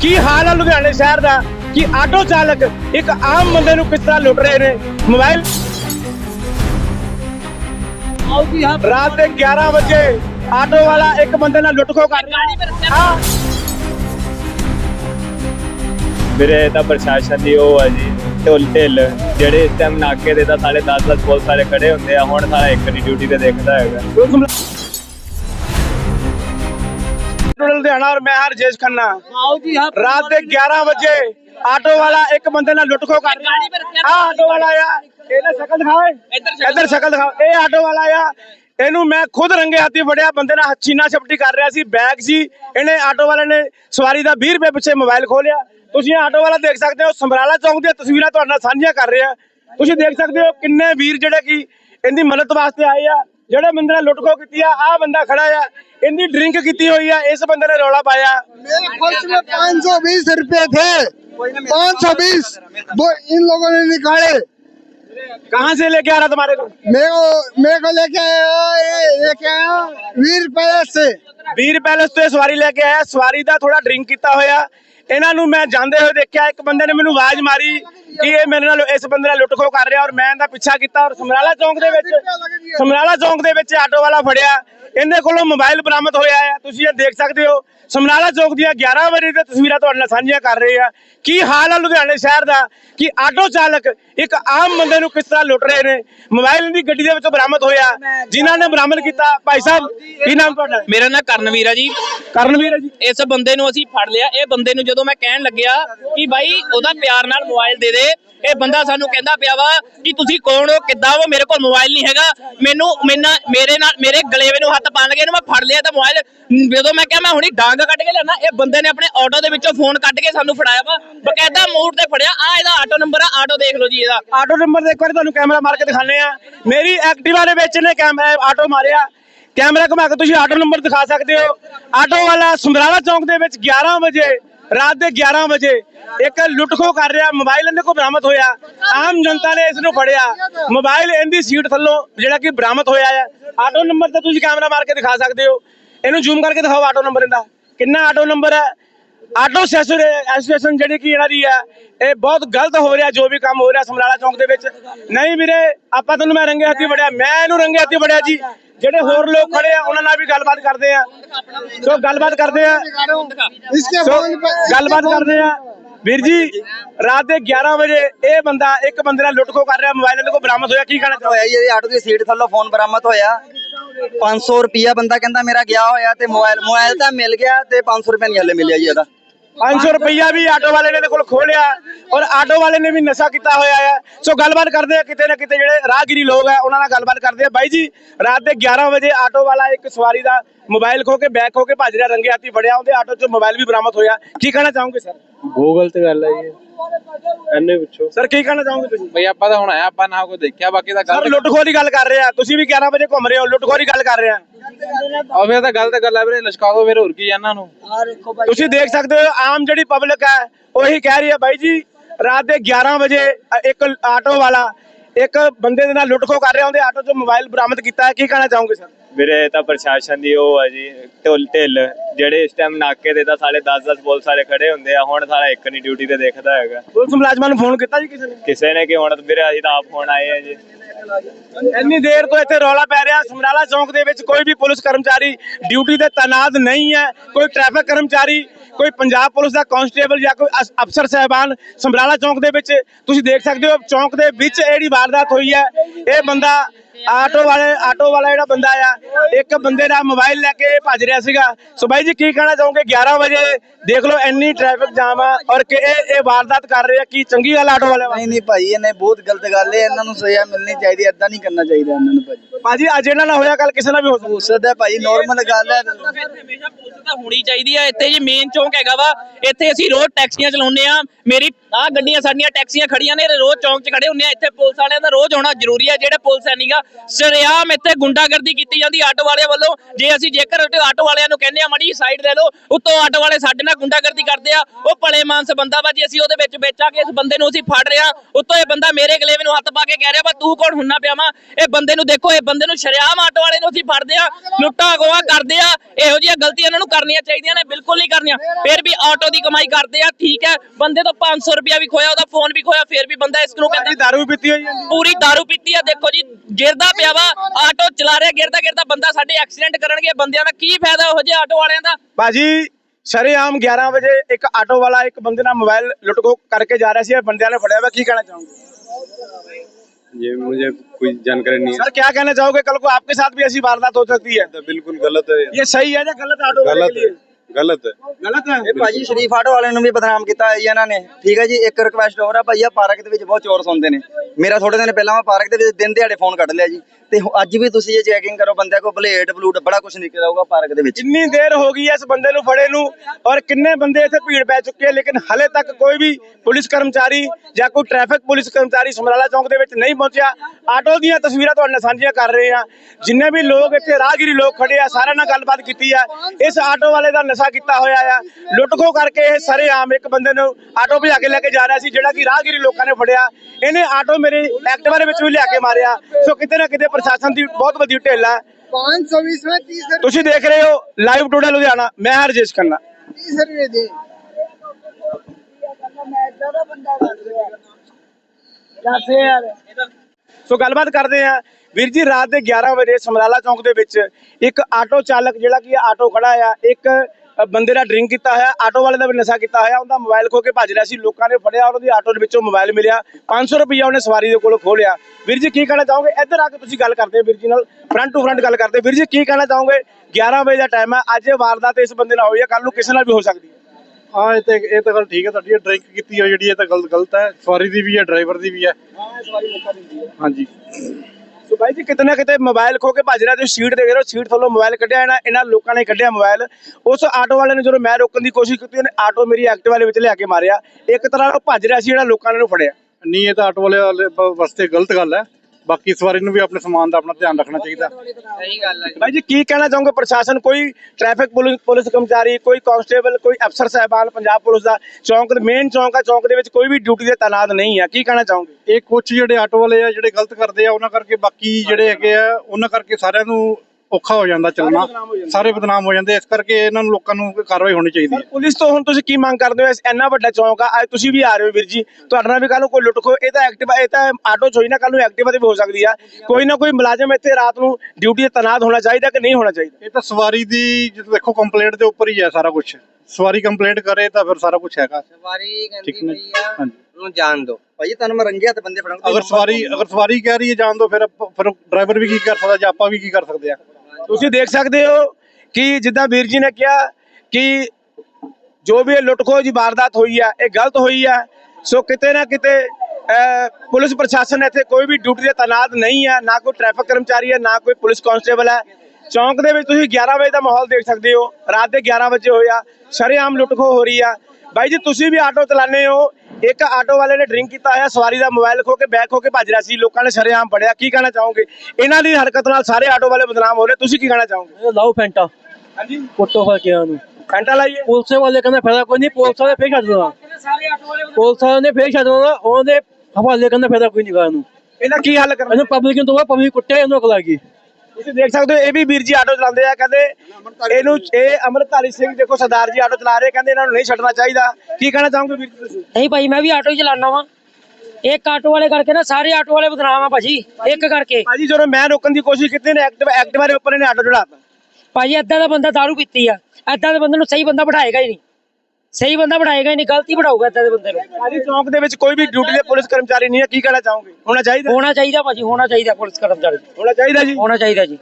ਕੀ ਹਾਲ ਹੈ ਲੁਧਿਆਣੇ ਸ਼ਹਿਰ ਦਾ? ਕਿ ਆਟੋ ਚਾਲਕ ਇੱਕ ਆਮ ਬੰਦੇ ਨੂੰ ਕਿਸ ਤਰ੍ਹਾਂ ਲੁੱਟ ਰਹੇ ਨੇ? ਮੋਬਾਈਲ ਰਾਤ ਦੇ 11 ਵਜੇ ਆਟੋ ਵਾਲਾ ਇੱਕ ਬੰਦੇ ਨਾਲ ਲੁੱਟ ਖੋ ਕਰ ਰਿਹਾ। ਹਾਂ। ਇਹ ਤਾਂ ਪ੍ਰਸ਼ਾਸਨ ਦੀ ਉਹ ਹੈ ਜੀ ਢੋਲ ਢਿੱਲ। ਜਿਹੜੇ ਇਸ ਟਾਈਮ ਨਾਕੇ ਦੇ ਤਾਂ ਸਾਢੇ 10 10 ਪੁਲਿਸ ਵਾਲੇ ਖੜੇ ਹੁੰਦੇ ਆ ਹੁਣ ਸਾਰਾ ਇੱਕ ਦੀ ਡਿਊਟੀ ਤੇ ਦੇਖਦਾ ਹੈਗਾ। ਲੁਧਿਆਣਾ ਔਰ ਮੈਂ ਹਾਂ ਰਜੇਸ਼ ਖੰਨਾ। ਰਾਤ ਦੇ 11 ਵਜੇ ਆਟੋ ਵਾਲਾ ਇੱਕ ਬੰਦੇ ਨਾਲ ਲੁੱਟ ਖੋ ਕਰ ਰਿਹਾ। ਆ। ਆਟੋ ਵਾਲਾ ਆ। ਇਹਨੇ ਸ਼ਕਲ ਦਿਖਾਓ ਇੱਧਰ ਸ਼ਕਲ ਦਿਖਾਓ। ਇਹ ਆਟੋ ਵਾਲਾ ਆ। ਇਹਨੂੰ ਮੈਂ ਖੁਦ ਰੰਗੇ ਹੱਥੀ ਫੜਿਆ। ਬੰਦੇ ਨਾਲ ਚੀਨਾ ਛਪਟੀ ਕਰ ਰਿਹਾ ਸੀ। ਬੈਗ ਸੀ। ਇਹਨੇ ਆਟੋ ਵਾਲੇ ਨੇ ਸਵਾਰੀ ਦਾ 20 ਰੁਪਏ ਪਿੱਛੇ ਮੋਬਾਈਲ ਖੋਲਿਆ ਤੁਸੀਂ ਆਟੋ ਵਾਲਾ ਦੇਖ ਸਕਦੇ ਹੋ। ਸਮਰਾਲਾ ਚੌਂਕ ਦੀਆਂ ਤਸਵੀਰਾਂ ਤੁਹਾਡੇ ਨਾਲ ਸਾਂਝੀਆਂ ਕਰ ਰਿਹਾ। ਤੁਸੀਂ ਦੇਖ ਸਕਦੇ ਹੋ ਕਿੰਨੇ ਵੀਰ ਜਿਹੜੇ ਕਿ ਇਹਦੀ ਮਦਦ ਵਾਸਤੇ ਆਏ ਆ। ਜਿਹੜੇ ਬੰਦੇ ਨੇ ਲੁੱਟ ਖੋ ਕੀਤੀ ਆ ਆ ਬੰਦਾ ਖੜਾ ਆ ਇਹਦੀ ਡਰਿੰਕ ਕੀਤੀ ਹੋਈ ਆ ਇਸ ਬੰਦੇ ਨੇ ਰੌਲਾ ਪਾਇਆ मेरे खर्च में पाँच सौ बीस रुपए थे पाँच सौ बीस वो इन लोगों ने निकाले कहाँ से लेके आ रहा तुम्हारे को मेरे को मेरे को लेके आया ये लेके आया वीर पैलेस से ਵੀਰ ਪੈਲਸ ਤੋਂ ਇਹ ਸਵਾਰੀ ਲੈ ਕੇ ਆਇਆ ਸਵਾਰੀ ਦਾ ਥੋੜਾ ਡਰਿੰਕ ਕੀਤਾ ਹੋਇਆ ਇਹਨਾਂ ਨੂੰ ਮੈਂ ਜਾਂਦੇ ਹੋਏ ਦੇਖਿਆ ਇੱਕ ਬੰਦੇ ਨੇ ਮੈਨੂੰ ਆਵਾਜ਼ ਮਾਰੀ ਕਿ ਇਹ ਮੇਰੇ ਨਾਲ ਇਸ ਬੰਦੇ ਨਾਲ ਲੁੱਟ ਖੋ ਕਰ ਰਿਹਾ ਔਰ ਮੈਂ ਇਹਦਾ ਪਿੱਛਾ ਕੀਤਾ ਔਰ ਸਮਰਾਲਾ ਚੌਂਕ ਦੇ ਵਿੱਚ ਸਮਰਾਲਾ ਚੌਂਕ ਦੇ ਵਿੱਚ ਆਟੋ ਵਾਲਾ ਫੜਿਆ। ਇਹਦੇ ਕੋਲੋਂ ਮੋਬਾਈਲ ਬਰਾਮਦ ਹੋਇਆ ਹੈ ਤੁਸੀਂ ਇਹ ਦੇਖ ਸਕਦੇ ਹੋ ਸਮਰਾਲਾ ਚੌਕ ਦੀਆਂ 11 ਵਜੇ ਦੀਆਂ ਤਸਵੀਰਾਂ ਤੁਹਾਡੇ ਨਾਲ ਸਾਂਝੀਆਂ ਕਰ ਰਹੇ ਆ। ਕੀ ਹਾਲ ਹੈ ਲੁਧਿਆਣੇ ਸ਼ਹਿਰ ਦਾ? ਕਿ ਆਟੋ ਚਾਲਕ ਇੱਕ ਆਮ ਬੰਦੇ ਨੂੰ ਕਿਸ ਤਰ੍ਹਾਂ ਲੁੱਟ ਰਹੇ ਨੇ? ਮੋਬਾਈਲ ਦੀ ਗੱਡੀ ਦੇ ਵਿੱਚੋਂ ਬਰਾਮਦ ਹੋਇਆ। ਜਿਨ੍ਹਾਂ ਨੇ ਬਰਾਮਦ ਕੀਤਾ ਭਾਈ ਸਾਹਿਬ ਕੀ ਨਾਮ ਤੁਹਾਡਾ? ਮੇਰਾ ਨਾਂ ਕਰਨਵੀਰ ਆ ਜੀ। ਕਰਨਵੀਰ ਜੀ। ਇਸ ਬੰਦੇ ਨੂੰ ਅਸੀਂ ਫੜ ਲਿਆ। ਇਹ ਬੰਦੇ ਨੂੰ ਜਦੋਂ ਮੈਂ ਕਹਿਣ ਲੱਗਿਆ ਕਿ ਬਾਈ ਉਹਦਾ ਪਿਆਰ ਨਾਲ ਮੋਬਾਈਲ ਦੇ ਦੇ, ਇਹ ਬੰਦਾ ਸਾਨੂੰ ਕਹਿੰਦਾ ਪਿਆ ਵਾ ਕਿ ਤੁਸੀਂ ਕੌਣ ਹੋ, ਕਿੱਦਾਂ ਹੋ, ਮੇਰੇ ਕੋਲ ਮੋਬਾਈਲ ਨਹੀਂ ਹੈਗਾ। ਮੈਨੂੰ, ਮੈਨਾਂ, ਮੇਰੇ ਨਾਲ, ਮੇਰੇ ਗਲੇਵੇ ਨੂੰ ਹੱਥ ਪਾਣ ਲੱਗੇ, ਇਹਨੂੰ ਮੈਂ ਫੜ ਲਿਆ ਤਾਂ ਮੋਬਾਈਲ ਜਦੋਂ ਮੈਂ ਕਿਹਾ ਮੈਂ ਹੁਣੀ ਡਾਂਗ ਕੱਢ ਕੇ ਲਿਆਣਾ ਇਹ ਬੰਦੇ ਨੇ ਆਪਣੇ ਆਟੋ ਦੇ ਵਿੱਚੋਂ ਫੋਨ ਕੱਢ ਕੇ ਸਾਨੂੰ ਫੜਾਇਆ ਵਾ। ਬਕਾਇਦਾ ਮੋੜ ਤੇ ਫੜਿਆ ਆ ਇਹਦਾ ਆਟੋ ਨੰਬਰ ਆ ਆਟੋ ਦੇਖ ਲਓ ਜੀ ਇਹਦਾ। ਆਟੋ ਨੰਬਰ ਦੇਖੋ ਵਾਰੀ ਤੁਹਾਨੂੰ ਕੈਮਰਾ ਮਾਰ ਕੇ ਦਿਖਾਣੇ ਆ ਮੇਰੀ ਐਕਟਿਵਾ ਦੇ ਵਿੱਚ ਨੇ ਕੈਮਰਾ ਆਟੋ ਮਾਰਿਆ। ਕੈਮਰਾ ਘੁਮਾ ਕੇ ਤੁਸੀਂ ਆਟੋ ਨੰਬਰ ਦਿਖਾ ਸਕਦੇ ਹੋ। ਆਟੋ ਵਾਲਾ ਸਮਰਾਲਾ ਚੌਂਕ ਦੇ ਵਿੱਚ 11 ਵਜੇ ਰਾਤ ਦੇ 11 ਵਜੇ ਇੱਕ ਲੁੱਟਖੋ ਕਰ ਰਿਹਾ, ਮੋਬਾਈਲ ਇਹਦੇ ਕੋਲ ਬਰਾਮਦ ਹੋਇਆ। ਆਮ ਜਨਤਾ ਨੇ ਇਸ ਨੂੰ ਫੜਿਆ। ਮੋਬਾਈਲ ਇਹਦੀ ਸੀਟ ਥੱਲੋਂ ਜਿਹੜਾ ਕਿ ਬਰਾਮਦ ਹੋਇਆ ਹੈ। ਆਟੋ ਨੰਬਰ ਤੇ ਤੁਸੀਂ ਕੈਮਰਾ ਮਾਰ ਕੇ ਦਿਖਾ ਸਕਦੇ ਹੋ। ਇਹਨੂੰ ਜ਼ੂਮ ਕਰਕੇ ਦਿਖਾਓ ਆਟੋ ਨੰਬਰ ਇਹਦਾ। ਕਿੰਨਾ ਆਟੋ ਨੰਬਰ ਹੈ? ਆਟੋ ਸੈਸਰ ਐਸੋਸੀਏਸ਼ਨ ਜਿਹੜੀ ਕਿ ਇਹਨਾਂ ਦੀ ਹੈ, ਇਹ ਬਹੁਤ ਗਲਤ ਹੋ ਰਿਹਾ, ਜੋ ਵੀ ਕੰਮ ਹੋ ਰਿਹਾ ਸਮਰਾਲਾ ਚੌਂਕ ਦੇ ਵਿੱਚ। ਨਹੀਂ ਵੀਰੇ, ਆਪਾਂ ਤੁਹਾਨੂੰ ਮੈਂ ਰੰਗੇ ਹੱਥੀ ਵੜਿਆ ਮੈਂ ਇਹਨੂੰ ਰੰਗੇ ਹੱਥੀ ਵੜਿਆ ਜੀ। ਜਿਹੜੇ ਹੋਰ ਲੋਕ ਖੜੇ ਆ ਉਹਨਾਂ ਨਾਲ ਵੀ ਗੱਲਬਾਤ ਕਰਦੇ ਆ। ਸੋ ਗੱਲਬਾਤ ਕਰਦੇ ਆ। ਸੋ ਗੱਲਬਾਤ ਕਰਦੇ ਆ। ਵੀਰ ਜੀ ਰਾਤ ਦੇ 11 ਵਜੇ ਇਹ ਬੰਦਾ ਇੱਕ ਬੰਦੇ ਨਾਲ ਲੁੱਟ ਲੁੱਟਖੋ ਕਰ ਰਿਹਾ ਮੋਬਾਈਲ ਇਹਦੇ ਕੋਲ ਬਰਾਮਦ ਹੋਇਆ ਕੀ ਕਹਿਣਾ ਚਾਹੁੰਦਾ ਹੋਇਆ ਜੀ ਇਹਦੀ ਆਟੋ ਦੀ ਸੀਟ ਥੱਲੋਂ ਫੋਨ ਬਰਾਮਦ ਹੋਇਆ। 500 ਰੁਪਿਆ ਬੰਦਾ ਕਹਿੰਦਾ ਮੇਰਾ ਗਿਆ ਹੋਇਆ ਤੇ ਮੋਬਾਈਲ ਮੋਬਾਈਲ ਤਾਂ ਮਿਲ ਗਿਆ ਤੇ 500 ਰੁਪਏ ਨਹੀਂ ਹਲੇ ਮਿਲਿਆ ਜੀ ਇਹਦਾ। 500 ਰੁਪਈਆ ਵੀ ਆਟੋ ਵਾਲੇ ਨੇ ਇਹਦੇ ਕੋਲ ਖੋਲਿਆ ਔਰ ਆਟੋ ਵਾਲੇ ਨੇ ਵੀ ਨਸ਼ਾ ਕੀਤਾ ਹੋਇਆ ਹੈ ਸੋ ਗੱਲਬਾਤ ਕਰਦੇ ਆ ਕਿਤੇ ਨਾ ਕਿਤੇ ਜਿਹੜੇ ਰਾਹਗੀਰੀ ਲੋਕ ਆ, ਉਹਨਾਂ ਨਾਲ ਗੱਲਬਾਤ ਕਰਦੇ ਆ। ਬਾਈ ਜੀ, ਰਾਤ ਦੇ 11 ਵਜੇ ਆਟੋ ਵਾਲਾ ਇੱਕ ਸਵਾਰੀ ਦਾ ਮੋਬਾਈਲ ਖੋ ਕੇ, ਬੈਗ ਖੋ ਕੇ ਭੱਜ ਰਿਹਾ ਰੰਗੇ ਹੱਥੀ ਫੜਿਆ, ਉਹਦੇ ਆਟੋ 'ਚ ਮੋਬਾਈਲ ਵੀ ਬਰਾਮਦ ਹੋਇਆ। ਕੀ ਕਹਿਣਾ ਚਾਹੋਗੇ ਸਰ ਗੂਗਲ ਤੇ ਗੱਲ ਹੈ ਜੀ। ਐਨੇ ਪੁੱਛੋ। ਸਰ ਕੀ ਕਹਿਣਾ ਚਾਹੋਗੇ ਤੁਸੀਂ? ਬਈ ਆਪਾਂ ਤਾਂ ਹੁਣ ਆਇਆ ਆਪਾਂ ਨਾ ਕੋਈ ਦੇਖਿਆ ਬਾਕੀ ਤਾਂ ਸਰ ਗੱਲ ਲੁੱਟਖੋ ਦੀ ਗੱਲ ਕਰ ਰਹੇ ਆ। ਤੁਸੀਂ ਵੀ 11 ਵਜੇ ਘੁੰਮ ਰਹੇ ਹੋ ਲੁੱਟਖੋ ਦੀ ਗੱਲ ਕਰ ਰਹੇ ਆ। ਆ ਫਿਰ ਤਾਂ ਗਲਤ ਗੱਲ ਹੈ ਵੀਰੇ ਲਸ਼ਕਾ ਦੋ ਵੀਰੇ ਹੋਰ ਕੀ ਆ ਇਹਨਾਂ ਨੂੰ। ਤੁਸੀਂ ਦੇਖ ਸਕਦੇ ਹੋ ਆਮ ਜਿਹੜੀ ਪਬਲਿਕ ਹੈ ਉਹ ਕਹਿ ਰਹੀ ਹੈ ਬਾਈ ਜੀ ਰਾਤ ਦੇ 11 ਵਜੇ ਇੱਕ ਆਟੋ ਵਾਲਾ ਇੱਕ ਬੰਦੇ ਦੇ ਨਾਲ ਲੁੱਟਖੋ ਕਰ ਰਿਹਾ ਉਹਦੇ ਆਟੋ 'ਚੋਂ ਮੋਬਾਈਲ ਬਰਾਮਦ ਕੀਤਾ ਹੈ। ਕੀ ਕਹਿਣਾ ਚਾਹੋਗੇ ਸਰ? ਵੀਰੇ ਤਾਂ ਪ੍ਰਸ਼ਾਸਨ ਦੀ ਉਹ ਹੈ ਜੀ ਢੋਲ ਢਿੱਲ। ਜਿਹੜੇ ਇਸ ਟਾਈਮ ਨਾਕੇ ਦੇ ਤਾਂ ਸਾਢੇ 10 10 ਪੁਲਿਸ ਵਾਲੇ ਖੜੇ ਹੁੰਦੇ ਆ ਹੁਣ ਸਾਰਾ ਇੱਕ ਦੀ ਡਿਊਟੀ ਤੇ ਦੇਖਦਾ ਹੈਗਾ। ਪੁਲਿਸ ਮੁਲਾਜ਼ਮਾਂ ਨੂੰ ਫੋਨ ਕੀਤਾ ਜੀ ਕਿਸੇ ਨੇ? ਕਿਸੇ ਨੇ ਕਿ ਹੁਣ ਵੀਰੇ ਅਸੀਂ ਤਾਂ ਆਪ ਹੁਣ ਆਏ ਆ ਜੀ। ਇੰਨੀ ਦੇਰ ਤੋਂ ਇੱਥੇ ਰੌਲਾ ਪੈ ਰਿਹਾ ਸਮਰਾਲਾ ਚੌਂਕ ਦੇ ਵਿੱਚ ਕੋਈ ਵੀ ਪੁਲਿਸ ਕਰਮਚਾਰੀ ਡਿਊਟੀ ਤੇ ਤਾਇਨਾਤ ਨਹੀਂ ਹੈ। ਕੋਈ ਟ੍ਰੈਫਿਕ ਕਰਮਚਾਰੀ ਕੋਈ ਪੰਜਾਬ ਪੁਲਿਸ ਦਾ ਕਾਂਸਟੇਬਲ ਜਾਂ ਕੋਈ ਅਫਸਰ ਸਹਿਬਾਨ ਸਮਰਾਲਾ ਚੌਂਕ ਦੇ ਵਿੱਚ ਤੁਸੀਂ ਦੇਖ ਸਕਦੇ ਹੋ ਚੌਂਕ ਦੇ ਵਿੱਚ ਜਿਹੜੀ ਵਾਰਦਾਤ ਹੋਈ ਹੈ ਇਹ ਬੰਦਾ ਆਟੋ ਵਾਲੇ ਆਟੋ ਵਾਲਾ ਜਿਹੜਾ ਬੰਦਾ ਆ ਇੱਕ ਬੰਦੇ ਦਾ ਮੋਬਾਈਲ ਲੈ ਕੇ ਭੱਜ ਰਿਹਾ ਸੀਗਾ। ਸੋ ਬਾਈ ਜੀ ਕੀ ਕਹਿਣਾ ਚਾਹੋਗੇ? 11 ਵਜੇ ਦੇਖ ਲਓ ਇੰਨੀ ਟ੍ਰੈਫਿਕ ਜਾਮ ਆ ਔਰ ਕਿ ਇਹ ਇਹ ਵਾਰਦਾਤ ਕਰ ਰਹੇ ਆ ਕੀ ਚੰਗੀ ਗੱਲ ਆਟੋ ਵਾਲੇ ਨਹੀਂ ਨਹੀਂ ਭਾਈ ਇਹਨੇ ਬਹੁਤ ਗਲਤ ਗੱਲ ਹੈ ਇਹਨਾਂ ਨੂੰ ਸਜ਼ਾ ਮਿਲਣੀ ਚਾਹੀਦੀ ਏਦਾਂ ਨਹੀਂ ਕਰਨਾ ਚਾਹੀਦਾ ਇਹਨਾਂ ਨੂੰ ਭਾਜੀ ਭਾਜੀ ਅੱਜ ਇਹਨਾਂ ਨਾਲ ਹੋਇਆ ਕੱਲ ਕਿਸੇ ਨਾਲ ਵੀ ਹੋ ਸਕਦਾ? ਭਾਈ ਨਾਰਮਲ ਗੱਲ ਹੈ। ਹਮੇਸ਼ਾ ਪੁਲਿਸ ਤਾਂ ਹੋਣੀ ਚਾਹੀਦੀ ਆ ਇੱਥੇ ਜੀ ਮੇਨ ਚੌਂਕ ਹੈਗਾ ਵਾ ਇੱਥੇ ਅਸੀਂ ਰੋਜ਼ ਟੈਕਸੀਆਂ ਚਲਾਉਂਦੇ ਆ ਮੇਰੀ ਆ ਗੱਡੀਆਂ ਸਾਡੀਆਂ ਟੈਕਸੀਆਂ ਖੜੀਆਂ ਨੇ ਰੋਜ਼ ਚੌਂਕ 'ਚ ਖੜੇ ਹੁੰਦੇ ਆ ਇੱਥੇ ਪੁਲਿਸ ਵਾਲਿਆਂ ਦਾ ਰੋਜ਼ ਹੋਣਾ ਜ਼ਰੂਰੀ ਆ ਜਿਹੜੇ ਪੁਲਿਸ ਹੈ ਨਹੀਂਗਾ ਸਰਿਆਮ ਇੱਥੇ ਗੁੰਡਾਗਰਦੀ ਕੀਤੀ ਜਾਂਦੀ ਆਟੋ ਵਾਲਿਆਂ ਵੱਲੋਂ। ਜੇ ਅਸੀਂ ਜੇਕਰ ਆਟੋ ਵਾਲਿਆਂ ਨੂੰ ਕਹਿੰਦੇ ਆ ਮੜੀ ਸਾਈਡ ਲੈ ਲਓ ਉੱਤੋਂ ਆਟੋ ਵਾਲੇ ਸਾਡੇ ਨਾਲ ਗੁੰਡਾਗਰਦੀ ਕਰਦੇ ਆ। ਉਹ ਭਲੇ ਮਾਨਸ ਬੰਦਾ ਵਾ ਜੀ ਅਸੀਂ ਉਹਦੇ ਵਿੱਚ ਵੇਚਾਂਗੇ ਇਸ ਬੰਦੇ ਨੂੰ ਅਸੀਂ ਫੜ ਰਿਹਾ ਉੱਤੋਂ ਇਹ ਬੰਦਾ ਮੇਰੇ ਗਲੇਵੇ ਨੂੰ ਹੱਥ ਪਾ ਕੇ ਕਹਿ ਰਿਹਾ ਵਾ ਤੂੰ ਕੌਣ ਹੁੰਨਾ ਪਿਆ ਵਾ? ਇਹ ਬੰਦੇ ਨੂੰ ਦੇਖੋ ਇਹ ਬੰਦੇ ਨੂੰ ਸ਼ਰਿਆਮ ਆਟੋ ਵਾਲੇ ਨੂੰ ਅਸੀਂ ਫੜਦੇ ਆ ਲੁੱਟਾ ਗੋਆ ਕਰਦੇ ਆ। ਇਹੋ ਜਿਹੀਆਂ ਗਲਤੀਆਂ ਇਹਨਾਂ ਨੂੰ ਕਰਨੀਆਂ ਚਾਹੀਦੀਆਂ ਨੇ ਬਿਲਕੁਲ ਨਹੀਂ ਕਰਨੀਆਂ। ਫਿਰ ਵੀ ਆਟੋ ਦੀ ਕਮਾਈ ਕਰਦੇ ਆ ਠੀਕ ਹੈ ਬੰਦੇ ਤੋਂ 500 ਰੁਪਿਆ ਵੀ ਖੋਇਆ ਉਹਦਾ ਫੋਨ ਵੀ ਖੋਇਆ ਫਿਰ ਵੀ ਬੰਦਾ ਇਸ ਨੂੰ ਕਹਿੰਦਾ ਦਾਰੂ ਪੀਤੀ ਹੋਈ ਹੈ ਪੂਰੀ दारू ਪੀਤੀ ਆ ਦੇਖੋ ਜੀ ਗਿਰਦਾ ਪਿਆ ਵਾ ਆਟੋ ਚਲਾ ਰਿਹਾ ਗਿਰਦਾ ਗਿਰਦਾ ਬੰਦਾ ਸਾਡੇ ਐਕਸੀਡੈਂਟ ਕਰਨਗੇ ਬੰਦਿਆਂ ਦਾ ਕੀ ਫਾਇਦਾ ਉਹੋ ਜਿਹੇ ਆਟੋ ਵਾਲਿਆਂ ਦਾ ਭਾਜੀ ਸ਼ਰੇਆਮ 11 ਵਜੇ ਇੱਕ ਆਟੋ ਵਾਲਾ ਇੱਕ ਬੰਦੇ ਨਾਲ ਮੋਬਾਈਲ ਲੁੱਟ ਖੋ ਕਰਕੇ ਜਾ ਰਿਹਾ ਸੀ ਇਹ ਬੰਦਿਆਂ ਨੇ ਫੜਿਆ ਵਾ ਕੀ ਕਹਿਣਾ ਚਾਹੋਗੇ ये मुझे कोई जानकारी नहीं सर क्या कहना चाहोगे कल को आपके साथ भी ऐसी वारदात हो सकती है है बिल्कुल गलत है ये सही है या गलत है ऑटो वाले गलत के लिए है ਗਲਤ ਹੈ। ਗਲਤ ਇਹ ਭਾਜੀ ਸ਼ਰੀਫ ਆਟੋ ਵਾਲਿਆਂ ਨੂੰ ਵੀ ਬਦਨਾਮ ਕੀਤਾ ਹੈ ਜੀ ਇਹਨਾਂ ਨੇ। ਠੀਕ ਹੈ ਜੀ ਇੱਕ ਰਿਕੁਐਸਟ ਹੋਰ ਆ ਭਾਈ ਪਾਰਕ ਦੇ ਵਿੱਚ ਬਹੁਤ ਚੋਰ ਸੌਂਦੇ ਨੇ। ਮੇਰਾ ਥੋੜੇ ਦਿਨ ਪਹਿਲਾਂ ਮੈਂ ਪਾਰਕ ਦੇ ਵਿੱਚ ਦਿਨ ਦਿਹਾੜੇ ਫੋਨ ਕੱਢ ਲਿਆ ਜੀ। ਤੇ ਹੁ- ਅੱਜ ਵੀ ਤੁਸੀਂ ਜੇ ਚੈਕਿੰਗ ਕਰੋ ਬੰਦਿਆਂ ਕੋ ਬਲੇਡ, ਬਲੂਡ, ਬੜਾ ਕੁਝ ਨਿਕਲ ਆਊਗਾ ਪਾਰਕ ਦੇ ਵਿੱਚ। ਕਿੰਨੀ ਦੇਰ ਹੋ ਗਈ ਹੈ ਇਸ ਬੰਦੇ ਨੂੰ ਫੜੇ ਨੂੰ, ਔਰ ਕਿੰਨੇ ਬੰਦੇ ਇੱਥੇ ਭੀੜ ਪੈ ਚੁੱਕੀ ਹੈ, ਲੇਕਿਨ ਹਲੇ ਤੱਕ ਕੋਈ ਵੀ ਪੁਲਿਸ ਕਰਮਚਾਰੀ ਜਾਂ ਕੋਈ ਟ੍ਰੈਫਿਕ ਪੁਲਿਸ ਕਰਮਚਾਰੀ ਸਮਰਾਲਾ ਚੌਂਕ ਦੇ ਵਿੱਚ ਨਹੀਂ ਪਹੁੰਚਿਆ। ਆਟੋ ਦੀਆਂ ਤਸਵੀਰਾਂ ਤੁਹਾਡੇ ਨਾਲ ਸਾਂਝੀਆਂ ਕਰ ਰਹੇ ਹਾਂ। ਜਿੰਨੇ ਵੀ ਲੋਕ ਇੱਥੇ ਰਾਹਗੀਰੀ ਲੋਕ ਖੜੇ ਆ, ਸਾਰਿਆਂ ਨਾਲ ਗੱਲਬਾਤ ਕੀਤੀ ਆ। ਇਸ ਆਟੋ ਵਾਲੇ ਦਾ ਨਸ਼ਾ ਕੀਤਾ ਹੋਇਆ ਆ। ਲੁੱਟਖੋ ਕਰਕੇ ਇਹ ਸਾਰੇ ਆਮ ਇੱਕ ਬੰਦੇ ਨੂੰ ਆਟੋ ਭਜਾ ਕੇ ਲੈ ਕੇ ਜਾ ਰਿਹਾ ਸੀ, ਜਿਹੜਾ ਕਿ ਰਾਹਗੀਰੀ ਲੋਕਾਂ ਨੇ ਫੜਿਆ। ਇਹਨੇ ਆਟੋ ਮੇਰੇ ਐਕਟਿਵਾ ਦੇ ਵਿੱਚ ਵੀ ਲਿਆ ਕੇ ਮਾਰਿਆ। ਸੋ ਕਿਤੇ ਨਾ ਕਿਤੇ ਪ੍ਰਸ਼ਾਸਨ ਦੀ ਬਹੁਤ ਵੱਡੀ ਢਿੱਲ ਹੈ पाँच सौ बीस में तीस रुपये ਤੁਸੀਂ ਦੇਖ ਰਹੇ ਹੋ ਲਾਈਵ ਟੂਡੇ ਲੁਧਿਆਣਾ ਮੈਂ ਹਰਜੇਸ਼ ਖੰਨਾ तीस रुपये दी ਸੋ ਗੱਲਬਾਤ ਕਰਦੇ ਆ ਵੀਰ ਜੀ ਰਾਤ ਦੇ 11 ਵਜੇ ਸਮਰਾਲਾ ਚੌਂਕ ਦੇ ਵਿੱਚ ਇੱਕ ਆਟੋ ਚਾਲਕ ਜਿਹੜਾ ਕਿ ਆਟੋ ਖੜਾ ਆ ਇੱਕ ਅ, ਬੰਦੇ ਦਾ ਡਰਿੰਕ ਕੀਤਾ ਹੋਇਆ ਆਟੋ ਵਾਲੇ ਦਾ ਵੀ ਨਸ਼ਾ ਕੀਤਾ ਹੋਇਆ ਉਹਦਾ ਮੋਬਾਈਲ ਖੋ ਕੇ ਭੱਜ ਰਿਹਾ ਸੀ ਲੋਕਾਂ ਨੇ ਫੜਿਆ ਔਰ ਉਹਦੀ ਆਟੋ ਦੇ ਵਿੱਚੋਂ ਮੋਬਾਈਲ ਮਿਲਿਆ 500 ਰੁਪਈਆ ਉਹਨੇ ਸਵਾਰੀ ਦੇ ਕੋਲੋਂ ਖੋਲਿਆ ਵੀਰ ਜੀ ਕੀ ਕਹਿਣਾ ਚਾਹੋਗੇ? ਇੱਧਰ ਆ ਕੇ ਤੁਸੀਂ ਗੱਲ ਕਰਦੇ ਹੋ ਵੀਰ ਜੀ ਨਾਲ ਫਰੰਟ ਟੂ ਫਰੰਟ ਗੱਲ ਕਰਦੇ ਵੀਰ ਜੀ ਕੀ ਕਹਿਣਾ ਚਾਹੋਗੇ? 11 ਵਜੇ ਦਾ ਟਾਈਮ ਹੈ ਅੱਜ ਇਹ ਵਾਰਦਾਤ ਇਸ ਬੰਦੇ ਨਾਲ ਹੋਈ ਹੈ ਕੱਲ ਨੂੰ ਕਿਸੇ ਨਾਲ ਵੀ ਹੋ ਸਕਦੀ ਹੈ? ਹਾਂ ਇਹ ਤੇ ਇਹ ਤਾਂ ਗੱਲ ਠੀਕ ਹੈ ਤੁਹਾਡੀ ਡਰਿੰਕ ਕੀਤੀ ਹੋਈ ਜਿਹੜੀ ਇਹ ਤਾਂ ਗਲਤ ਗਲਤ ਹੈ। ਸਵਾਰੀ ਦੀ ਵੀ ਹੈ ਡਰਾਈਵਰ ਦੀ ਵੀ ਹੈ। ਹਾਂਜੀ। ਸੋ ਬਾਈ ਜੀ, ਕਿਤੇ ਨਾ ਕਿਤੇ ਮੋਬਾਈਲ ਖੋ ਕੇ ਭੱਜ ਰਿਹਾ ਤੁਸੀਂ ਸੀਟ ਦੇਖ ਰਹੇ ਹੋ ਸੀਟ ਥੱਲੋਂ ਮੋਬਾਈਲ ਕੱਢਿਆ ਇਹਨਾਂ ਇਹਨਾਂ ਲੋਕਾਂ ਨੇ ਕੱਢਿਆ ਮੋਬਾਈਲ ਉਸ ਆਟੋ ਵਾਲੇ ਨੇ ਜਦੋਂ ਮੈਂ ਰੋਕਣ ਦੀ ਕੋਸ਼ਿਸ਼ ਕੀਤੀ, ਉਹਨੇ ਆਟੋ ਮੇਰੀ ਐਕਟਿਵਾ ਦੇ ਵਿੱਚ ਲਿਆ ਕੇ ਮਾਰਿਆ। ਇੱਕ ਤਰ੍ਹਾਂ ਉਹ ਭੱਜ ਰਿਹਾ ਸੀ ਜਿਹੜਾ ਲੋਕਾਂ ਨੇ ਉਹਨੂੰ ਫੜਿਆ। ਨਹੀਂ, ਇਹ ਤਾਂ ਆਟੋ ਵਾਲੇ ਵਾਲੇ ਵਾਸਤੇ ਗਲਤ ਗੱਲ ਹੈ। ਬਾਕੀ ਸਵਾਰੀ ਨੂੰ ਵੀ ਆਪਣੇ ਸਮਾਨ ਦਾ ਆਪਣਾ ਧਿਆਨ ਰੱਖਣਾ ਚਾਹੀਦਾ। ਬਾਈ ਜੀ। ਕੀ ਕਹਿਣਾ ਚਾਹੋਗੇ ਪ੍ਰਸ਼ਾਸਨ? ਕੋਈ ਟ੍ਰੈਫਿਕ ਪੁਲਿਸ ਪੁਲਿਸ ਕਰਮਚਾਰੀ ਕੋਈ ਕਾਂਸਟੇਬਲ ਕੋਈ ਅਫਸਰ ਸਾਹਿਬਾਨ ਪੰਜਾਬ ਪੁਲਿਸ ਦਾ ਚੌਂਕ ਮੇਨ ਚੌਂਕ ਆ ਚੌਂਕ ਦੇ ਵਿੱਚ ਕੋਈ ਵੀ ਡਿਊਟੀ ਤੇ ਤਾਇਨਾਤ ਨਹੀਂ ਆ। ਕੀ ਕਹਿਣਾ ਚਾਹੋਗੇ? ਇਹ ਕੁਝ ਜਿਹੜੇ ਆਟੋ ਵਾਲੇ ਆ ਜਿਹੜੇ ਗਲਤ ਕਰਦੇ ਆ ਉਹਨਾਂ ਕਰਕੇ ਬਾਕੀ ਜਿਹੜੇ ਹੈਗੇ ਆ ਉਹਨਾਂ ਕਰਕੇ ਸਾਰਿਆਂ ਨੂੰ ਔਖਾ ਹੋ ਜਾਂਦਾ ਚੱਲਣਾ। ਸਾਰੇ ਬਦਨਾਮ ਹੋ ਜਾਂਦੇ। ਇਸ ਕਰਕੇ ਇਹਨਾਂ ਨੂੰ ਲੋਕਾਂ ਨੂੰ ਕਾਰਵਾਈ ਹੋਣੀ ਚਾਹੀਦੀ ਹੈ। ਪੁਲਿਸ ਤੋਂ ਹੁਣ ਤੁਸੀਂ ਕੀ ਮੰਗ ਕਰਦੇ ਹੋ? ਇਸ ਇੰਨਾ ਵੱਡਾ ਚੌਂਕ ਆ ਅੱਜ ਤੁਸੀਂ ਵੀ ਆ ਰਹੇ ਹੋ ਵੀਰ ਜੀ। ਤੁਹਾਡੇ ਨਾਲ ਵੀ ਕੱਲ ਨੂੰ ਕੋਈ ਲੁੱਟ ਖੋ ਇਹ ਤਾਂ ਐਕਟਿਵਾ ਇਹ ਤਾਂ ਆਟੋ ਚੋਈ ਨਾ ਕੱਲ ਨੂੰ ਐਕਟਿਵਾ ਤੇ ਵੀ ਹੋ ਸਕਦੀ ਆ। ਕੋਈ ਨਾ ਕੋਈ ਮੁਲਾਜ਼ਮ ਇੱਥੇ ਰਾਤ ਨੂੰ ਡਿਊਟੀ ਤੇ ਤਾਇਨਾਤ ਹੋਣਾ ਚਾਹੀਦਾ ਕਿ ਨਹੀਂ ਹੋਣਾ ਚਾਹੀਦਾ? ਇਹ ਤਾਂ ਸਵਾਰੀ ਦੀ ਦੇਖੋ ਕੰਪਲੇਂਟ ਦੇ ਉੱਪਰ ਹੀ ਹੈ ਸਾਰਾ ਕੁਝ ਸਵਾਰੀ ਕੰਪਲੇਂਟ ਕਰੇ ਤਾਂ ਫਿਰ ਸਾਰਾ ਕੁਝ ਹੈਗਾ। ਸਵਾਰੀ ਠੀਕ ਨੇ ਹਾਂਜੀ। ਉਹਨੂੰ ਜਾਣ ਦਿਓ। ਭਾਈ ਤੁਹਾਨੂੰ ਮੈਂ ਰੰਗਿਆ ਤੇ ਬੰਦੇ ਫੜਾਂਗਾ ਅਗਰ ਸਵਾਰੀ ਅਗਰ ਸਵਾਰੀ ਕਹਿ ਰਹੀ ਹੈ ਜਾਣ ਦੋ ਫਿਰ ਫਿਰ ਡਰਾਈਵਰ ਵੀ ਕੀ ਕਰ ਸਕਦਾ ਜਾਂ ਆਪਾਂ ਵੀ ਕੀ ਕਰ ਸਕਦੇ ਆ? ਤੁਸੀਂ ਦੇਖ ਸਕਦੇ ਹੋ ਕਿ ਜਿੱਦਾਂ ਵੀਰ ਜੀ ਨੇ ਕਿਹਾ ਕਿ ਜੋ ਵੀ ਇਹ ਲੁੱਟਖੋ ਜੀ ਵਾਰਦਾਤ ਹੋਈ ਆ, ਇਹ ਗਲਤ ਹੋਈ ਆ। ਸੋ ਕਿਤੇ ਨਾ ਕਿਤੇ ਪੁਲਿਸ ਪ੍ਰਸ਼ਾਸਨ ਇੱਥੇ ਕੋਈ ਵੀ ਡਿਊਟੀ ਤੇ ਤਾਇਨਾਤ ਨਹੀਂ ਹੈ ਨਾ ਕੋਈ ਟ੍ਰੈਫਿਕ ਕਰਮਚਾਰੀ ਹੈ ਨਾ ਕੋਈ ਪੁਲਿਸ ਕਾਂਸਟੇਬਲ ਹੈ ਚੌਂਕ ਦੇ ਵਿੱਚ ਤੁਸੀਂ 11 ਵਜੇ ਦਾ ਮਾਹੌਲ ਦੇਖ ਸਕਦੇ ਹੋ। ਰਾਤ ਦੇ 11 ਵਜੇ ਹੋਇਆ, ਸ਼ਰੇਆਮ ਲੁੱਟਖੋ ਹੋ ਰਹੀ ਆ। ਬਾਈ ਜੀ, ਤੁਸੀਂ ਵੀ ਆਟੋ ਚਲਾਉਂਦੇ ਹੋ ਇੱਕ ਆਟੋ ਵਾਲੇ ਨੇ ਡਰਿੰਕ ਕੀਤਾ ਹੋਇਆ ਸਵਾਰੀ ਦਾ ਮੋਬਾਈਲ ਖੋ ਕੇ ਬੈਗ ਖੋ ਕੇ ਭੱਜ ਰਿਹਾ ਸੀ ਲੋਕਾਂ ਨੇ ਸ਼ਰੇਆਮ ਫੜਿਆ ਕੀ ਕਹਿਣਾ ਚਾਹੋਗੇ? ਇਹਨਾਂ ਦੀ ਹਰਕਤ ਨਾਲ ਸਾਰੇ ਆਟੋ ਵਾਲੇ ਬਦਨਾਮ ਹੋ ਰਹੇ ਤੁਸੀਂ ਕੀ ਕਹਿਣਾ ਚਾਹੋਗੇ? ਲਾਓ ਫੈਂਟਾ। ਹਾਂਜੀ। ਕੁੱਟੋ ਫੜ ਕੇ ਉਹਨੂੰ ਘੰਟਾ ਲਾਈਏ। ਪੁਲਿਸ ਵਾਲੇ ਕਹਿੰਦੇ ਫਾਇਦਾ ਕੋਈ ਨਹੀਂ ਪੁਲਿਸ ਵਾਲੇ ਫੇਰ ਛੱਡ ਦੇਣਾ। ਪੁਲਿਸ ਵਾਲੇ ਨੇ ਫੇਰ ਛੱਡ ਦੇਣਾ ਉਹਦੇ ਹਵਾਲੇ ਕਹਿੰਦੇ ਫਾਇਦਾ ਕੋਈ ਨਹੀਂ ਗਾ ਇਹਨੂੰ। ਇਹਦਾ ਕੀ ਹੱਲ ਕਰਨਾ? ਇਹਨੂੰ ਪਬਲਿਕ ਨੂੰ ਤੋਂ ਪਬਲਿਕ ਕੁੱਟਿਆ ਇਹਨੂੰ ਅਕਲ ਆ ਗਈ। ਤੁਸੀਂ ਦੇਖ ਸਕਦੇ ਹੋ ਇਹ ਵੀ ਵੀਰ ਜੀ ਆਟੋ ਚਲਾਉਂਦੇ ਆ ਕਹਿੰਦੇ ਇਹਨੂੰ ਇਹ ਅਮਰਤਾਰੀ ਸਿੰਘ ਦੇਖੋ ਸਰਦਾਰ ਜੀ ਆਟੋ ਚਲਾ ਰਹੇ ਕਹਿੰਦੇ ਇਹਨਾਂ ਨੂੰ ਨਹੀਂ ਛੱਡਣਾ ਚਾਹੀਦਾ। ਕੀ ਕਹਿਣਾ ਚਾਹੋਗੇ ਵੀਰ ਜੀ ਤੁਸੀਂ? ਨਹੀਂ ਭਾਈ ਮੈਂ ਵੀ ਆਟੋ ਹੀ ਚਲਾਉਣਾ ਵਾਂ। ਇੱਕ ਆਟੋ ਵਾਲੇ ਕਰਕੇ ਨਾ ਸਾਰੇ ਆਟੋ ਵਾਲੇ ਬਦਨਾਮ ਆ ਭਾਜੀ ਇੱਕ ਕਰਕੇ। ਭਾਜੀ ਜਦੋਂ ਮੈਂ ਰੋਕਣ ਦੀ ਕੋਸ਼ਿਸ਼ ਕੀਤੀ ਨੇ ਐਕਟਿਵ ਐਕਟਿਵਾ ਦੇ ਉੱਪਰ ਇਹਨੇ ਆਟੋ ਚੜਾਤਾ ਭਾਜੀ ਏਦਾਂ ਦਾ ਬੰਦਾ ਦਾਰੂ ਪੀਤੀ ਆ। ਏਦਾਂ ਦੇ ਬੰਦੇ ਨੂੰ ਸਹੀ ਬੰਦਾ ਬਿਠਾਏਗਾ ਹੀ ਨਹੀਂ। ਸਹੀ ਬੰਦਾ ਬਿਠਾਏਗਾ ਹੀ ਨਹੀਂ ਗਲਤੀ ਬਿਠਾਊਗਾ ਏਦਾਂ ਦੇ ਬੰਦੇ ਨੂੰ। ਭਾਜੀ ਚੌਂਕ ਦੇ ਵਿੱਚ ਕੋਈ ਵੀ ਡਿਊਟੀ ਦੇ ਪੁਲਿਸ ਕਰਮਚਾਰੀ ਨਹੀਂ ਹੈ ਕੀ ਕਹਿਣਾ ਚਾਹੋਗੇ? ਹੋਣਾ ਚਾਹੀਦਾ? ਹੋਣਾ ਚਾਹੀਦਾ ਭਾਜੀ ਹੋਣਾ ਚਾਹੀਦਾ ਪੁਲਿਸ ਕਰਮਚਾਰੀ। ਹੋਣਾ ਚਾਹੀਦਾ ਜੀ? ਹੋਣਾ ਚਾਹੀਦਾ ਜੀ।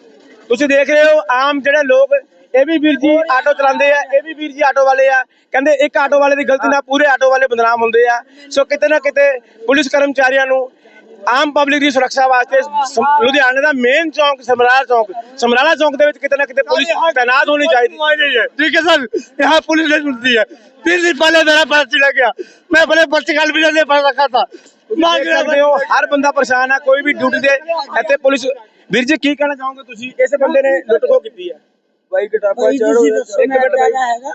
ਤੁਸੀਂ ਦੇਖ ਰਹੇ ਹੋ ਆਮ ਜਿਹੜੇ ਲੋਕ ਇਹ ਵੀ ਵੀਰ ਜੀ ਆਟੋ ਚਲਾਉਂਦੇ ਆ ਇਹ ਵੀ ਵੀਰ ਜੀ ਆਟੋ ਵਾਲੇ ਆ। ਕਹਿੰਦੇ ਇੱਕ ਆਟੋ ਵਾਲੇ ਦੀ ਗਲਤੀ ਨਾਲ ਪੂਰੇ ਆਟੋ ਵਾਲੇ ਬਦਨਾਮ ਹੁੰਦੇ ਆ। ਸੋ ਕਿਤੇ ਨਾ ਕਿਤੇ ਪੁਲਿਸ ਕਰਮਚਾਰੀਆਂ ਨੂੰ ਆਮ ਪਬਲਿਕ ਦੀ ਸੁਰੱਖਿਆ ਵਾਸਤੇ ਸਮ- ਲੁਧਿਆਣੇ ਦਾ ਮੇਨ ਚੌਂਕ ਸਮਰਾਲਾ ਚੌਂਕ ਸਮਰਾਲਾ ਚੌਂਕ ਦੇ ਵਿੱਚ ਕਿਤੇ ਨਾ ਕਿਤੇ ਪੁਲਿਸ ਤੈਨਾਤ ਹੋਣੀ ਚਾਹੀਦੀ ठीक है सर यहाँ पुलिस नहीं मिलती है तीन दिन पहले मेरा पर्स चला गया मैं अपने पर्स का भी नहीं पढ़ रखा था ਦੇਖ ਸਕਦੇ ਹੋ ਹਰ ਬੰਦਾ ਪਰੇਸ਼ਾਨ ਹੈ ਕੋਈ ਵੀ ਡਿਊਟੀ ਤੇ ਇੱਥੇ ਪੁਲਿਸ ਵੀਰ ਜੀ ਕੀ ਕਹਿਣਾ ਚਾਹੋਗੇ ਤੁਸੀਂ ਇਸ ਬੰਦੇ ਨੇ ਲੁੱਟ ਖੋ ਕੀਤੀ ਹੈ ਬਾਈ ਕਿਤਾਬਾਂ ਭਾਈ ਤੁਸੀਂ ਦੱਸੋ ਇੱਕ ਮੈਂ ਮਿੰਟ ਬਾਈ। ਕਿਹੜਾ ਹੈਗਾ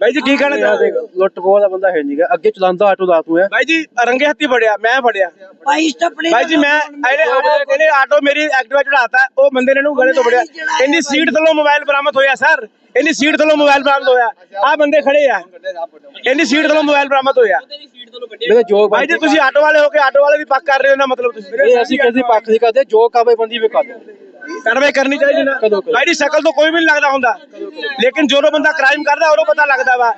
ਬਾਈ ਜੀ ਕੀ ਕਹਿਣਾ ਚਾਹੋਗੇ? ਲੁੱਟ ਖੋਹ ਦਾ ਬੰਦਾ ਹੈ ਨਹੀਂਗਾ ਅੱਗੇ ਚਲਾਉਂਦਾ ਆਟੋ ਦਾ ਤੂੰ ਹੈ। ਬਾਈ ਜੀ ਰੰਗੇ ਹੱਥੀ ਫੜਿਆ ਮੈਂ ਫੜਿਆ। ਭਾਈ ਸਟੱਪਣੀ ਭਾਈ ਜੀ ਮੈਂ ਇਹਨੇ ਆਟੋ ਇਹਨੇ ਆਟੋ ਮੇਰੀ ਐਕਟਿਵਾ ਚੜਾਤਾ ਉਹ ਬੰਦੇ ਨੇ ਇਹਨੂੰ ਗਲੇ ਤੋਂ ਫੜਿਆ। ਇਹਦੀ ਸੀਟ ਥੱਲੋਂ ਮੋਬਾਈਲ ਬਰਾਮਦ ਹੋਇਆ ਸਰ। ਇਹਦੀ ਸੀਟ ਥੱਲੋਂ ਮੋਬਾਈਲ ਬਰਾਮਦ ਹੋਇਆ। ਆ ਬੰਦੇ ਖੜੇ ਆ। ਇਹਦੀ ਸੀਟ ਥੱਲੋਂ ਮੋਬਾਈਲ ਬਰਾਮਦ ਹੋਇਆ। ਮੇਰੇ ਜੋ ਭਾਈ ਜੀ ਤੁਸੀਂ ਆਟੋ ਵਾਲੇ ਹੋ ਕੇ ਆਟੋ ਵਾਲੇ ਦੀ ਪੱਕ ਕਰ ਰਹੇ ਹੋ ਨਾ ਮਤਲਬ ਤੁਸੀਂ। ਇਹ ਅਸੀਂ ਕਿਸੇ ਪੱਖ ਨਹੀਂ ਕਰਦੇ ਜੋ ਕਾਬੇ ਬੰਦੀ ਵੀ ਕਰਦੇ ਕਾਰਵਾਈ ਕਰਨੀ ਚਾਹੀਦੀ ਨਾ? ਭਾਈ ਦੀ ਸ਼ਕਲ ਤੋਂ ਕੋਈ ਵੀ ਨਹੀਂ ਲੱਗਦਾ ਹੁੰਦਾ। ਲੇਕਿਨ ਜਦੋਂ ਬੰਦਾ ਕ੍ਰਾਈਮ ਕਰਦਾ ਉਹਨੂੰ ਪਤਾ ਲੱਗਦਾ ਵਾ।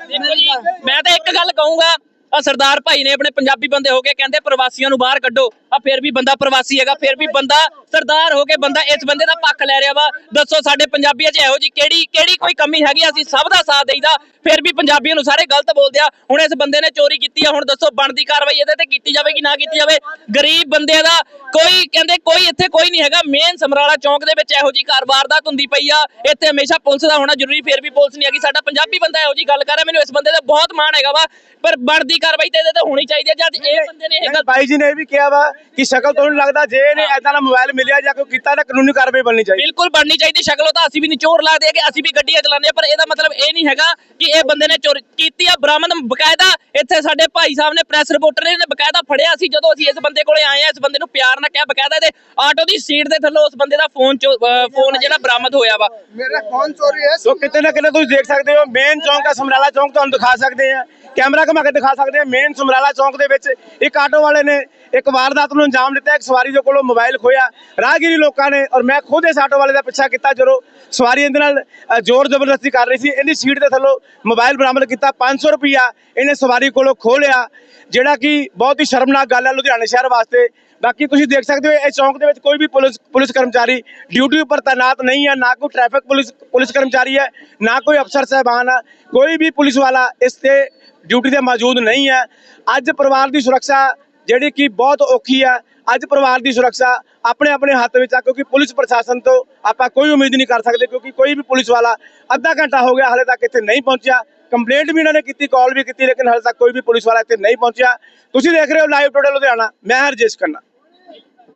ਮੈਂ ਤਾਂ ਇੱਕ ਗੱਲ ਕਹੂੰਗਾ ਆ ਸਰਦਾਰ ਭਾਈ ਨੇ ਆਪਣੇ ਪੰਜਾਬੀ ਬੰਦੇ ਹੋ ਕੇ ਕਹਿੰਦੇ ਪ੍ਰਵਾਸੀਆਂ ਨੂੰ ਬਾਹਰ ਕੱਢੋ। ਆ ਫਿਰ ਵੀ ਬੰਦਾ ਪ੍ਰਵਾਸੀ ਹੈਗਾ ਫਿਰ ਵੀ ਬੰਦਾ ਸਰਦਾਰ ਹੋ ਕੇ ਬੰਦਾ ਇਸ ਬੰਦੇ ਦਾ ਪੱਖ ਲੈ ਰਿਹਾ ਵਾ। ਦੱਸੋ ਸਾਡੇ ਪੰਜਾਬੀਆਂ 'ਚ ਇਹੋ ਜੀ ਕਿਹੜੀ ਕਿਹੜੀ ਕੋਈ ਕਮੀ ਹੈਗੀ? ਅਸੀਂ ਸਭ ਦਾ ਸਾਥ ਦੇਈਦਾ ਫਿਰ ਵੀ ਪੰਜਾਬੀਆਂ ਨੂੰ ਸਾਰੇ ਗਲਤ ਬੋਲਦੇ ਆ। ਹੁਣ ਇਸ ਬੰਦੇ ਨੇ ਚੋਰੀ ਕੀਤੀ ਆ ਹੁਣ ਦੱਸੋ ਬਣਦੀ ਕਾਰਵਾਈ ਇਹਦੇ ਤੇ ਕੀਤੀ ਜਾਵੇ ਕਿ ਨਾ ਕੀਤੀ ਜਾਵੇ? ਗਰੀਬ ਬੰਦੇ ਦਾ ਕੋਈ ਕਹਿੰਦੇ ਕੋਈ ਇੱਥੇ ਕੋਈ ਨਹੀਂ ਹੈਗਾ। ਮੇਨ ਸਮਰਾਲਾ ਚੌਂਕ ਦੇ ਵਿੱਚ ਇਹੋ ਜੀ ਕਾਰਵਾਰ ਦਾ ਧੁੰਦੀ ਪਈ ਆ। ਇੱਥੇ ਹਮੇਸ਼ਾ ਪੁਲਿਸ ਦਾ ਹੋਣਾ ਜ਼ਰੂਰੀ ਫਿਰ ਵੀ ਪੁਲਿਸ ਨਹੀਂ ਹੈਗੀ। ਸਾਡਾ ਪੰਜਾਬੀ ਬੰਦਾ ਇਹੋ ਜੀ ਗੱਲ ਕਰ ਰਿਹਾ। ਮੈਨੂੰ ਇਸ ਬੰਦੇ ਦਾ ਬਹੁਤ ਮਾਣ ਹੈਗਾ ਵਾ। ਪਰ ਬਣਦੀ ਕਾਰਵਾਈ ਤੇ ਇਹਦੇ ਤੇ ਹੋਣੀ ਚਾਹੀਦੀ ਹੈ ਜਦ ਇਹ ਬੰਦੇ ਨੇ ਇਹ ਗੱਲ ਭਾਈ ਜੀ ਨੇ ਇਹ ਵੀ ਕਿਹਾ ਵਾ ਕਿ ਸ਼ਕਲ ਤੋਂ ਨਹੀਂ ਲੱਗਦਾ। ਜੇ ਇਹਨੇ ਐਦਾਂ ਦਾ ਮੋਬਾਈਲ ਮਿਲਿਆ ਜਾਂ ਕੋਈ ਕੀਤਾ ਤਾਂ ਕਾਨੂੰਨੀ ਕਾਰਵਾਈ ਬਣਨੀ ਚਾਹੀਦੀ। ਬਿਲਕੁਲ ਬਣਨੀ ਚਾਹੀਦੀ। ਸ਼ਕਲੋਂ ਤਾਂ ਅਸੀਂ ਵੀ ਨਿਚੋੜ ਲਾਦੇ ਕਿ ਅਸੀਂ ਵੀ ਗੱਡੀਆਂ ਚਲਾਉਂਦੇ ਆ ਪਰ ਇਹਦਾ ਮਤਲਬ ਇਹ ਨਹੀਂ ਹੈਗਾ ਕਿ ਇਹ ਬੰਦੇ ਨੇ ਚੋਰੀ ਕੀਤੀ ਆ। ਬਰਾਮਦ ਬਕਾਇਦਾ ਇੱਥੇ ਸਾਡੇ ਭਾਈ ਸਾਹਿਬ ਨੇ ਪ੍ਰੈਸ ਰਿਪੋਰਟਰ ਨੇ ਬਕਾਇਦਾ ਫੜਿਆ ਸੀ ਜਦੋਂ ਅਸੀਂ ਇਸ ਬੰਦੇ ਕੋਲੇ ਆਏ ਆ। ਇਸ ਬੰਦੇ ਨੂੰ ਪਿਆਰ ਰੱਖਿਆ ਬਕਾਇਦਾ ਤੇ ਆਟੋ ਦੀ ਸੀਟ ਦੇ ਥੱਲੇ ਉਸ ਬੰਦੇ ਦਾ ਫੋਨ ਫੋਨ ਜਿਹੜਾ ਬਰਾਮਦ ਹੋਇਆ ਵਾ। ਮੇਰਾ ਫੋਨ ਚੋਰੀ ਹੈ ਸੋ ਕਿਤੇ ਨਾ ਕਿਤੇ ਤੁਸੀਂ ਦੇਖ ਸਕਦੇ ਹੋ ਮੇਨ ਚੌਂਕ ਹੈ ਸਮਰਾਲਾ ਚੌਂਕ ਤੁਹਾਨੂੰ ਦਿਖਾ ਸਕਦੇ ਆ ਕੈਮਰਾ ਘੁਮਾ ਕੇ ਦਿਖਾ ਸਕਦੇ ਆ ਮੇਨ ਸਮਰਾਲਾ ਚੌਂਕ ਦੇ ਵਿੱਚ ਇੱਕ ਆਟੋ ਵਾਲੇ ਨੇ ਇੱਕ ਵਾਰਦਾਤ ਨੂੰ ਅੰਜਾਮ ਦਿੱਤਾ ਇੱਕ ਸਵਾਰੀ ਦੇ ਕੋਲੋਂ ਮੋਬਾਈਲ ਖੋਇਆ ਰਾਹਗੀਰੀ ਲੋਕਾਂ ਨੇ ਔਰ ਮੈਂ ਖੁਦ ਇਸ ਆਟੋ ਵਾਲੇ ਦਾ ਪਿੱਛਾ ਕੀਤਾ ਜਦੋਂ ਸਵਾਰੀ ਇਹਦੇ ਨਾਲ ਜ਼ੋਰ ਜ਼ਬਰਦਸਤੀ ਕਰ ਰਹੀ ਸੀ ਇਹਦੀ ਸੀਟ ਦੇ ਥੱਲੋਂ ਮੋਬਾਈਲ ਬਰਾਮਦ ਕੀਤਾ 500 ਰੁਪਇਆ ਇਹਨੇ ਸਵਾਰੀ ਕੋਲੋਂ ਖੋਲਿਆ ਜਿਹੜਾ ਕਿ ਬਹੁਤ ਹੀ ਸ਼ਰਮਨਾਕ ਗੱਲ ਹੈ ਲੁਧਿਆਣਾ ਸ਼ਹਿਰ ਵਾਸਤੇ। ਬਾਕੀ ਤੁਸੀਂ ਦੇਖ ਸਕਦੇ ਹੋ, ਇਹ ਚੌਂਕ ਦੇ ਵਿੱਚ ਕੋਈ ਵੀ ਪੁਲਿਸ ਪੁਲਿਸ ਕਰਮਚਾਰੀ ਡਿਊਟੀ ਉੱਪਰ ਤਾਇਨਾਤ ਨਹੀਂ ਹੈ ਨਾ ਕੋਈ ਟ੍ਰੈਫਿਕ ਪੁਲਿਸ ਪੁਲਿਸ ਕਰਮਚਾਰੀ ਹੈ, ਨਾ ਕੋਈ ਅਫਸਰ ਸਾਹਿਬਾਨ ਹੈ ਕੋਈ ਵੀ ਪੁਲਿਸ ਵਾਲਾ ਇਸ ਤੇ ਡਿਊਟੀ ਤੇ ਮੌਜੂਦ ਨਹੀਂ ਹੈ। ਅੱਜ ਪਰਿਵਾਰ ਦੀ ਸੁਰੱਖਿਆ ਜਿਹੜੀ ਕਿ ਬਹੁਤ ਔਖੀ ਹੈ ਅੱਜ ਪਰਿਵਾਰ ਦੀ ਸੁਰੱਖਿਆ ਆਪਣੇ ਆਪਣੇ ਹੱਥ ਵਿੱਚ ਆ, ਕਿਉਂਕਿ ਪੁਲਿਸ ਪ੍ਰਸ਼ਾਸਨ ਤੋਂ ਆਪਾਂ ਕੋਈ ਉਮੀਦ ਨਹੀਂ ਕਰ ਸਕਦੇ, ਕਿਉਂਕਿ ਕੋਈ ਵੀ ਪੁਲਿਸ ਵਾਲਾ ਅੱਧਾ ਘੰਟਾ ਹੋ ਗਿਆ, ਹਾਲੇ ਤੱਕ ਇੱਥੇ ਨਹੀਂ ਪਹੁੰਚਿਆ। ਕੰਪਲੇਂਟ ਵੀ ਇਹਨਾਂ ਨੇ ਕੀਤੀ, ਕਾਲ ਵੀ ਕੀਤੀ, ਲੇਕਿਨ ਹਾਲੇ ਤੱਕ ਕੋਈ ਵੀ ਪੁਲਿਸ ਵਾਲਾ ਇੱਥੇ ਨਹੀਂ ਪਹੁੰਚਿਆ। ਤੁਸੀਂ ਦੇਖ ਰਹੇ ਹੋ ਲਾਈਵ ਟੋਡੇ ਲੁਧਿਆਣਾ, ਮੈਂ ਹਰਜੇਸ਼ ਖੰਨਾ।